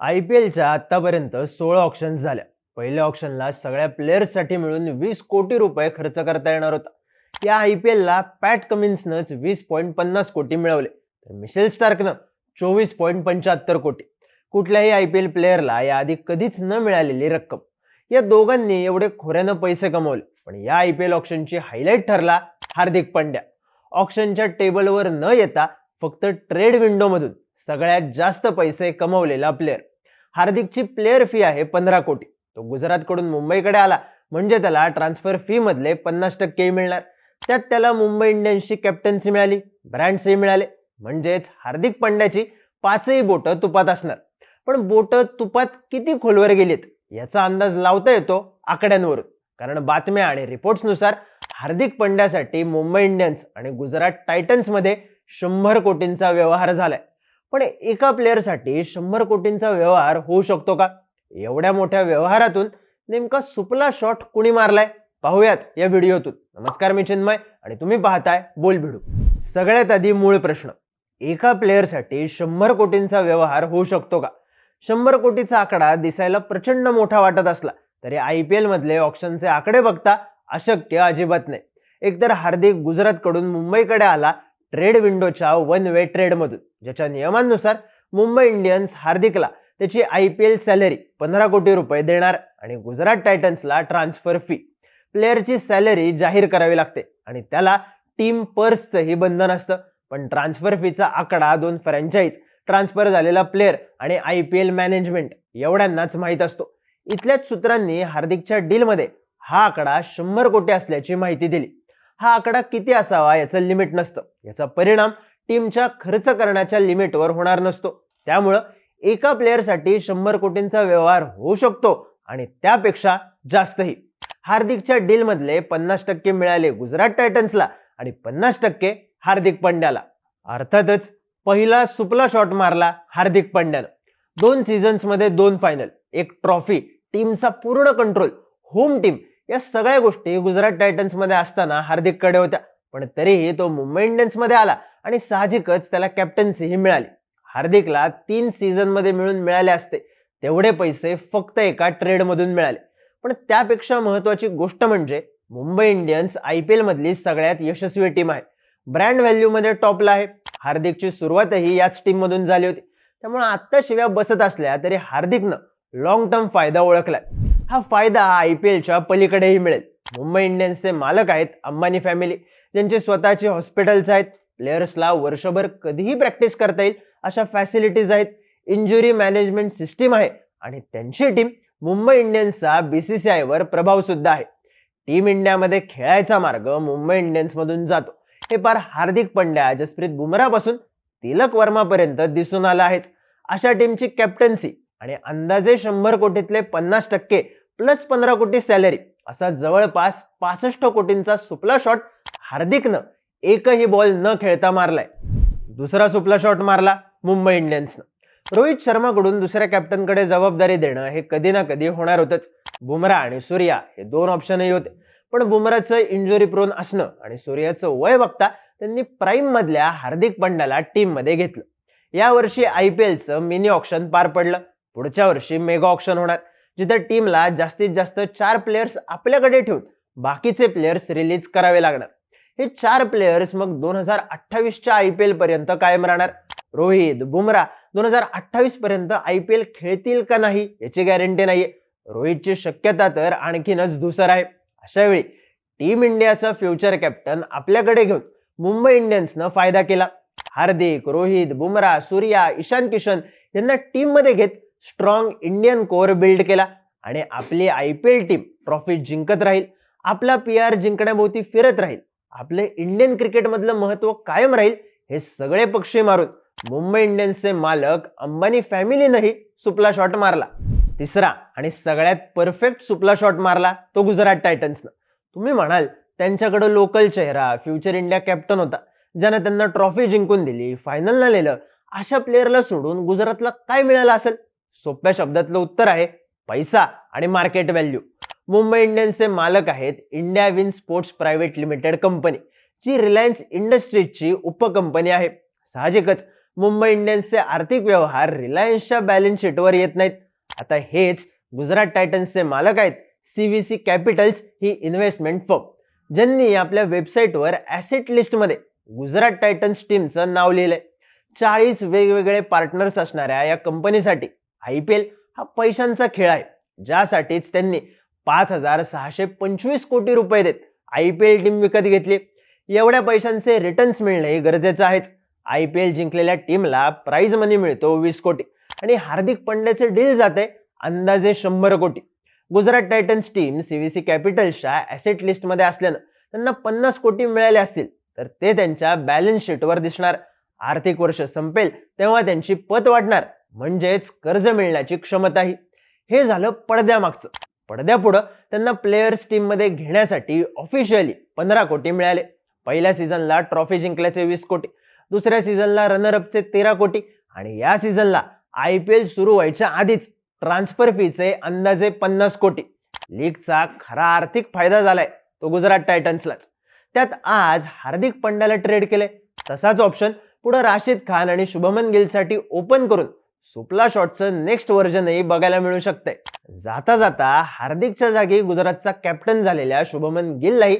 I P एलच्या आतापर्यंत सोळा ऑप्शन्स झाल्या. पहिल्या ऑप्शनला सगळ्या प्लेयर्ससाठी मिळून वीस कोटी रुपये खर्च करता येणार होता. या आय पी एलला पॅट कमिन्सनंच वीस पॉईंट पन्नास कोटी मिळवले. तर मिशेल स्टार्कनं चोवीस पॉईंट पंच्याहत्तर कोटी. कुठल्याही आय पी एल प्लेअरला याआधी कधीच न मिळालेली रक्कम. या दोघांनी एवढे खोऱ्यानं पैसे कमवले. पण या आय पी एल ऑप्शनची हायलाईट ठरला हार्दिक पंड्या. ऑप्शनच्या टेबलवर न येता फक्त ट्रेड विंडोमधून सगळ्यात जास्त पैसे कमवलेला प्लेअर हार्दिकची प्लेअर फी आहे पंधरा कोटी. तो गुजरातकडून मुंबईकडे आला म्हणजे त्याला ट्रान्सफर फी मधले पन्नास टक्के मिळणार. त्यात त्याला मुंबई इंडियन्सची कॅप्टन्सी मिळाली ब्रँड्सही मिळाले म्हणजेच हार्दिक पंड्याची पाचही बोटं तुपात असणार. पण बोटं तुपात किती खोलवर गेलीत याचा अंदाज लावता येतो आकड्यांवरून. कारण बातम्या आणि रिपोर्ट्सनुसार हार्दिक पंड्यासाठी मुंबई इंडियन्स आणि गुजरात टायटन्समध्ये शंभर कोटींचा व्यवहार झालाय. पण एका प्लेअरसाठी शंभर कोटींचा व्यवहार होऊ शकतो का? एवढ्या मोठ्या व्यवहारातून नेमका सुपला शॉट कुणी मारलाय? पाहूयात या व्हिडिओतून. नमस्कार मी चिन्मय आणि तुम्ही पाहताय बोल भिडू सगळ्यात आधी मूळ प्रश्न. एका प्लेअरसाठी शंभर कोटींचा व्यवहार होऊ शकतो का? शंभर कोटीचा आकडा दिसायला प्रचंड मोठा वाटत असला तरी आय पी एलमधले ऑप्शनचे आकडे बघता अशक्य अजिबात नाही. एकतर हार्दिक गुजरातकडून मुंबईकडे आला ट्रेड विंडोच्या वन वे ट्रेडमधून ज्याच्या नियमांनुसार मुंबई इंडियन्स हार्दिकला त्याची आय पी एल सॅलरी पंधरा कोटी रुपये देणार आणि गुजरात टायटन्सला ट्रान्सफर फी प्लेअरची सॅलरी जाहीर करावी लागते आणि त्याला टीम पर्सचंही बंधन असतं. पण ट्रान्सफर फीचा आकडा दोन फ्रँचाईज ट्रान्सफर झालेला प्लेअर आणि आय पी एल मॅनेजमेंट एवढ्यांनाच माहीत असतो. इथल्याच सूत्रांनी हार्दिकच्या डीलमध्ये हा आकडा शंभर कोटी असल्याची माहिती दिली. हा आकडा किती असावा याचं लिमिट नसतं. याचा परिणाम टीमच्या खर्च करण्याच्या लिमिटवर होणार नसतो. त्यामुळं एका प्लेअरसाठी शंभर कोटींचा व्यवहार होऊ शकतो आणि त्यापेक्षा जास्तही. हार्दिकच्या डीलमधले पन्नास टक्के मिळाले गुजरात टायटन्सला आणि पन्नास टक्के हार्दिक पंड्याला. अर्थातच पहिला सुपला शॉट मारला हार्दिक पंड्यानं. दोन सीझन्समध्ये दोन फायनल एक ट्रॉफी टीमचा पूर्ण कंट्रोल होम टीम या सगळ्या गोष्टी गुजरात टायटन्समध्ये असताना हार्दिककडे होत्या. पण तरीही तो मुंबई इंडियन्समध्ये आला आणि साहजिकच त्याला कॅप्टन्सीही मिळाली. हार्दिकला तीन सीझनमध्ये मिळून मिळाले असते. तेवढे पैसे फक्त एका ट्रेडमधून मिळाले. पण त्यापेक्षा महत्त्वाची गोष्ट म्हणजे मुंबई इंडियन्स आय पी एलमधली सगळ्यात यशस्वी टीम आहे. ब्रँड व्हॅल्यूमध्ये टॉपला आहे. हार्दिकची सुरुवातही याच टीममधून झाली होती. त्यामुळे आत्ता शिव्या बसत असल्या तरी हार्दिकनं लॉंग टर्म फायदा ओळखलाय. हा फायदा आय पी एलच्या पलीकडेही मिळेल. मुंबई इंडियन्सचे मालक आहेत अंबानी फॅमिली. ज्यांचे स्वतःचे हॉस्पिटल्स आहेत. प्लेयर्सला वर्षभर कधीही प्रॅक्टिस करता येईल अशा फॅसिलिटीज आहेत. इंजुरी मॅनेजमेंट सिस्टीम आहे आणि त्यांची टीम मुंबई इंडियन्सचा बी सी सी प्रभाव सुद्धा आहे. टीम इंडियामध्ये खेळायचा मार्ग मुंबई इंडियन्समधून जातो. हे पार हार्दिक पंड्या जसप्रीत बुमरापासून तिलक वर्मापर्यंत दिसून आलं आहेच. अशा टीमची कॅप्टन्सी आणि अंदाजे शंभर कोटीतले पन्नास टक्के प्लस पंधरा कोटी सॅलरी. असा जवळपास पासष्ट कोटींचा सुपला शॉट हार्दिकनं एकही बॉल न खेळता मारलाय. दुसरा सुपला शॉट मारला मुंबई इंडियन्सनं. रोहित शर्माकडून दुसऱ्या कॅप्टनकडे जबाबदारी देणं हे कधी ना कधी होणार होतंच. बुमरा आणि सूर्या हे दोन ऑप्शनही होते. पण बुमराचं इंजुरी प्रोन असणं आणि सूर्याचं वय बघता त्यांनी प्राईममधल्या हार्दिक पंड्याला टीममध्ये घेतलं. यावर्षी आय पी एलचं मिनी ऑप्शन पार पडलं. पुढच्या वर्षी मेगा ऑप्शन होणार. जिथं टीमला जास्तीत जास्त चार प्लेयर्स आपल्याकडे ठेवून बाकीचे प्लेयर्स रिलीज करावे लागणार. हे चार प्लेयर्स मग दोन हजार अठ्ठावीसच्या आय पी एल पर्यंत कायम राहणार. रोहित बुमरा दोन हजार अठ्ठावीस पर्यंत आय पी एल खेळतील का नाही याची गॅरंटी नाहीये. रोहितची शक्यता तर आणखीनच धुसर आहे. अशा वेळी टीम इंडियाचा फ्युचर कॅप्टन आपल्याकडे घेऊन मुंबई इंडियन्सनं फायदा केला. हार्दिक रोहित बुमरा सूर्या ईशान किशन यांना टीममध्ये घेत स्ट्रॉंग इंडियन कोर बिल्ड केला आणि आपली I P L team trophy जिंकत राहील. आपला पी आर जिंकण्याभोवती फिरत राहील. आपले इंडियन क्रिकेटमधलं महत्त्व कायम राहील हे सगळे पक्षी मारून. मुंबई इंडियन्सचे मालक अंबानी फॅमिलीनंही सुपला शॉट मारला. तिसरा आणि सगळ्यात परफेक्ट सुपला शॉट मारला तो गुजरात टायटन्सनं तुम्ही म्हणाल त्यांच्याकडं लोकल चेहरा फ्युचर इंडिया कॅप्टन होता ज्यानं त्यांना ट्रॉफी जिंकून दिली फायनलला नेलं अशा प्लेअरला सोडून गुजरातला काय मिळालं असेल? सोप्या शब्दातलं उत्तर आहे पैसा आणि मार्केट व्हॅल्यू मुंबई इंडियन्सचे मालक आहेत India win sports private limited company जी रिलायन्स इंडस्ट्रीजची उपकंपनी आहे. साहजिकच मुंबई इंडियन्सचे आर्थिक व्यवहार रिलायन्सच्या बॅलन्स शीटवर येत नाहीत. आता हेच गुजरात टायटन्सचे मालक आहेत सी वी सी कॅपिटल्स ही इन्व्हेस्टमेंट फर्म ज्यांनी आपल्या वेबसाईटवर ॲसेट लिस्टमध्ये गुजरात टायटन्स टीमचं नाव लिहिलंय. चाळीस वेगवेगळे पार्टनर्स असणाऱ्या या कंपनीसाठी आय पी एल हा पैशांचा खेळ आहे ज्यासाठीच त्यांनी पाच हजार सहाशे पंचवीस कोटी रुपये देत आय पी एल टीम विकत घेतली. एवढ्या पैशांचे रिटर्न्स मिळणे गरजेचं आहेच. आय पी एल जिंकलेल्या टीमला प्राईज मनी मिळतो वीस कोटी. आणि हार्दिक पंड्याचे डील जाते अंदाजे शंभर कोटी. गुजरात टायटन्स टीम सीव्हीसी कॅपिटल्सच्या ॲसेट लिस्टमध्ये असल्यानं त्यांना पन्नास कोटी मिळाले असतील तर ते त्यांच्या बॅलन्स शीटवर दिसणार. आर्थिक वर्ष संपेल तेव्हा त्यांची पत वाढणार. म्हणजेच कर्ज मिळण्याची क्षमताही. हे झालं पडद्यामागचं. पडद्यापुढं त्यांना प्लेयर्स टीममध्ये घेण्यासाठी ऑफिशियली पंधरा कोटी मिळाले. पहिल्या सीझनला ट्रॉफी जिंकल्याचे वीस कोटी. दुसऱ्या सीझनला रनरअपचे तेरा कोटी. आणि या सीझनला आय पी एल सुरू व्हायच्या आधीच ट्रान्सफर फीचे अंदाजे पन्नास कोटी. लीगचा खरा आर्थिक फायदा झालाय तो गुजरात टायटन्सलाच त्यात आज हार्दिक पंड्याला ट्रेड केले तसाच ऑप्शन पुढे राशिद खान आणि शुभमन गिलसाठी ओपन करून सुपला शॉटचं नेक्स्ट व्हर्जनही बघायला मिळू शकतंय. जाता जाता हार्दिकच्या जागी गुजरातचा कॅप्टन झालेल्या शुभमन गिललाही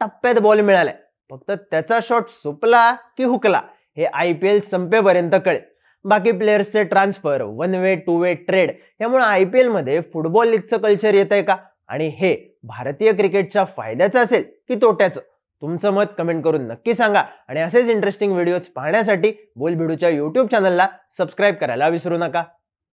टप्प्यात बॉल मिळालाय. फक्त त्याचा शॉट सुपला की हुकला हे आय पी एल संपेपर्यंत कळेल. बाकी प्लेयर्सचे transfer one way two way trade यामुळे आय पी एलमध्ये फुटबॉल लीगचं कल्चर येत आहे का? आणि हे भारतीय क्रिकेटच्या फायद्याचं असेल की तोट्याचं? तुमचं मत कमेंट करून नक्की सांगा. आणि असेच इंटरेस्टिंग व्हिडिओज पाहण्यासाठी बोलभिडूच्या यूट्यूब चॅनलला सबस्क्राईब करायला विसरू नका.